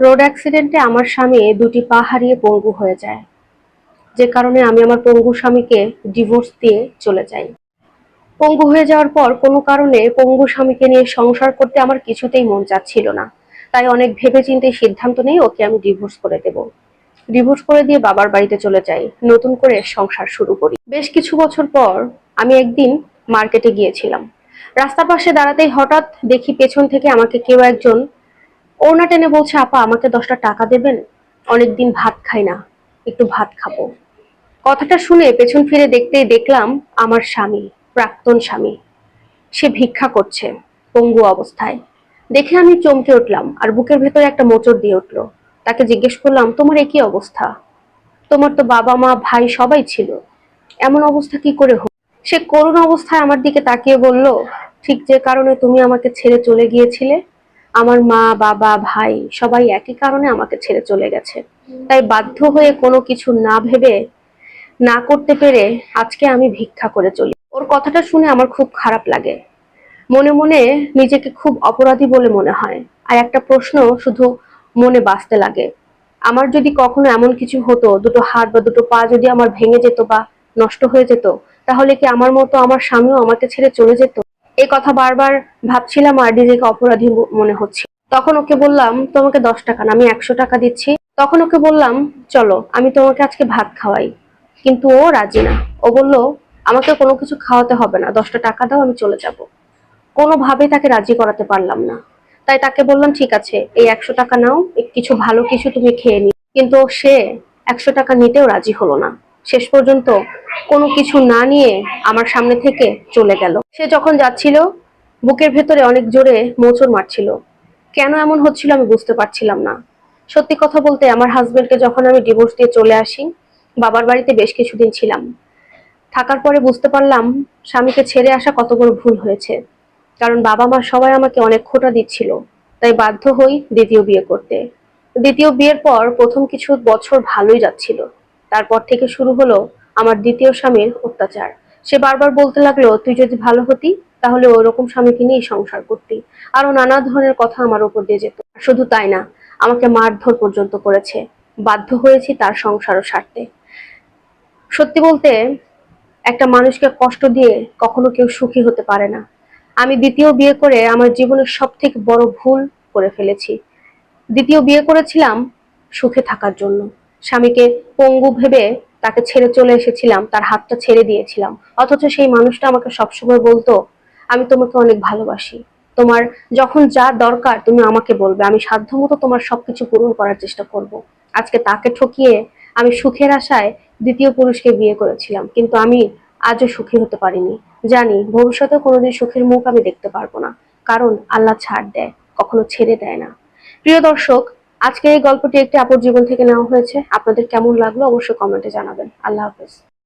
Road অ্যাক্সিডেন্টে আমার স্বামী দুটি পা হারিয়ে পঙ্গু হয়ে যায়। যে কারণে আমি আমার পঙ্গু স্বামীকে ডিভোর্স দিয়ে চলে যাই। পঙ্গু হয়ে যাওয়ার পর কোনো কারণে পঙ্গু স্বামীকে নিয়ে সংসার করতে আমার কিছুতেই মন চাচ্ছিল না। তাই অনেক ভেবে ভেবেচিন্তে সিদ্ধান্ত নেই, ওকে আমি ডিভোর্স করে দেব। ডিভোর্স করে দিয়ে বাবার বাড়িতে চলে যাই, নতুন করে সংসার শুরু করি। বেশ কিছু বছর পর আমি একদিন মার্কেটে গিয়েছিলাম। রাস্তার পাশে দাঁড়াতেই হঠাৎ দেখি পেছন থেকে আমাকে কেউ একজন ওড়না টেনে বলছে, আপা, আমাকে দশটা টাকা দেবেন, অনেকদিন ভাত খাই না, একটু ভাত খাব। কথাটা শুনে পেছন ফিরে দেখতেই দেখলাম আমার স্বামী, প্রাক্তন স্বামী। সে ভিক্ষা করছে, পঙ্গু অবস্থায়। দেখে আমি চমকে উঠলাম, আর বুকের ভেতরে একটা মোচড় দিয়ে উঠল। তাকে জিজ্ঞেস করলাম, তোমার একই অবস্থা? তোমার তো বাবা, মা, ভাই সবাই ছিল। এমন অবস্থা কি করে হোক সে করুণ অবস্থায় আমার দিকে তাকিয়ে বলল, ঠিক যে কারণে তুমি আমাকে ছেড়ে চলে গিয়েছিলে আমার মা, বাবা, ভাই সবাই একই কারণে আমাকে ছেড়ে চলে গেছে। তাই বাধ্য হয়ে কোনো কিছু না ভেবে, না করতে পেরে আজকে আমি ভিক্ষা করে চলি। ওর কথাটা শুনে আমার খুব খারাপ লাগে। মনে মনে নিজেকে খুব অপরাধী বলে মনে হয়। আর একটা প্রশ্ন শুধু মনে বাঁচতে লাগে। আমার যদি কখনো এমন কিছু হতো, দুটো হাত বা দুটো পা যদি আমার ভেঙে যেত বা নষ্ট হয়ে যেত, তাহলে কি আমার মতো আমার স্বামীও আমাকে ছেড়ে চলে যেত? এই কথা বারবার ভাবছিলাম আর নিজেকে অপরাধী মনে হচ্ছে। তখন ওকে বললাম, তোমাকে দশ টাকা না, আমি একশো টাকা দিচ্ছি। তখন ওকে বললাম, চলো, আমি তোমাকে আজকে ভাত খাওয়াই। কিন্তু ও রাজি না। ও বলল, আমাকে কোনো কিছু খাওয়াতে হবে না, দশটা টাকা দাও, আমি চলে যাব। কোনোভাবেই তাকে রাজি করাতে পারলাম না। তাই তাকে বললাম, ঠিক আছে, এই একশো টাকা নাও কিছু ভালো কিছু তুমি খেয়ে নি কিন্তু সে একশো টাকা নিতেও রাজি হলো না। শেষ পর্যন্ত কোনো কিছু না নিয়ে আমার সামনে থেকে চলে গেল। সে যখন যাচ্ছিল, বুকের ভেতরে অনেক জোরে মোচড় মারছিল। কেন এমন হচ্ছিল আমি বুঝতে পারছিলাম না। সত্যি কথা বলতে আমার হাজবেন্ডকে যখন আমি ডিভোর্স দিয়ে চলে আসি, বাবার বাড়িতে বেশ কিছুদিন ছিলাম। থাকার পরে বুঝতে পারলাম স্বামীকে ছেড়ে আসা কত বড় ভুল হয়েছে। কারণ বাবা মা সবাই আমাকে অনেক খোটা দিচ্ছিল, তাই বাধ্য হই দ্বিতীয় বিয়ে করতে। দ্বিতীয় বিয়ের পর প্রথম কিছু বছর ভালোই যাচ্ছিল। তারপর থেকে শুরু হলো আমার দ্বিতীয় স্বামীর অত্যাচার। সে বারবার বলতে লাগল, তুই যদি ভালো হতি, তাহলে ওরকম স্বামীকে নিয়ে সংসার করতি। আরও নানা ধরনের কথা আমার উপর দিয়ে যেত। শুধু তাই না, আমাকে মারধর পর্যন্ত করেছে। বাধ্য হয়েছি তার সংসারও সারতে। সত্যি বলতে, একটা মানুষকে কষ্ট দিয়ে কখনো কেউ সুখী হতে পারে না। আমি দ্বিতীয় বিয়ে করে আমার জীবনের সব থেকে বড় ভুল করে ফেলেছি। দ্বিতীয় বিয়ে করেছিলাম সুখে থাকার জন্য। স্বামীকে পঙ্গু ভেবে তাকে ছেড়ে চলে এসেছিলাম, তার হাতটা ছেড়ে দিয়েছিলাম। অথচ সেই মানুষটা আমাকে সবসময় বলতো, আমি তোমাকে অনেক ভালোবাসি। তোমার যখন যা দরকার তুমি আমাকে বলবে। আমি সাধ্যমতো তোমার সবকিছু পূরণ করার চেষ্টা করব। আজকে তাকে ঠকিয়ে আমি সুখের আশায় দ্বিতীয় পুরুষকে বিয়ে করেছিলাম। কিন্তু আমি আজও সুখী হতে পারিনি। জানি ভবিষ্যতে কোনোদিন সুখের মুখ আমি দেখতে পারব না। কারণ আল্লাহ ছাড় দেয়, কখনো ছেড়ে দেয় না। প্রিয় দর্শক আজকে এই গল্পটি একটি আপুর জীবন থেকে নেওয়া হয়েছে। আপনাদের কেমন লাগল অবশ্যই কমেন্টে জানাবেন। আল্লাহ হাফেজ।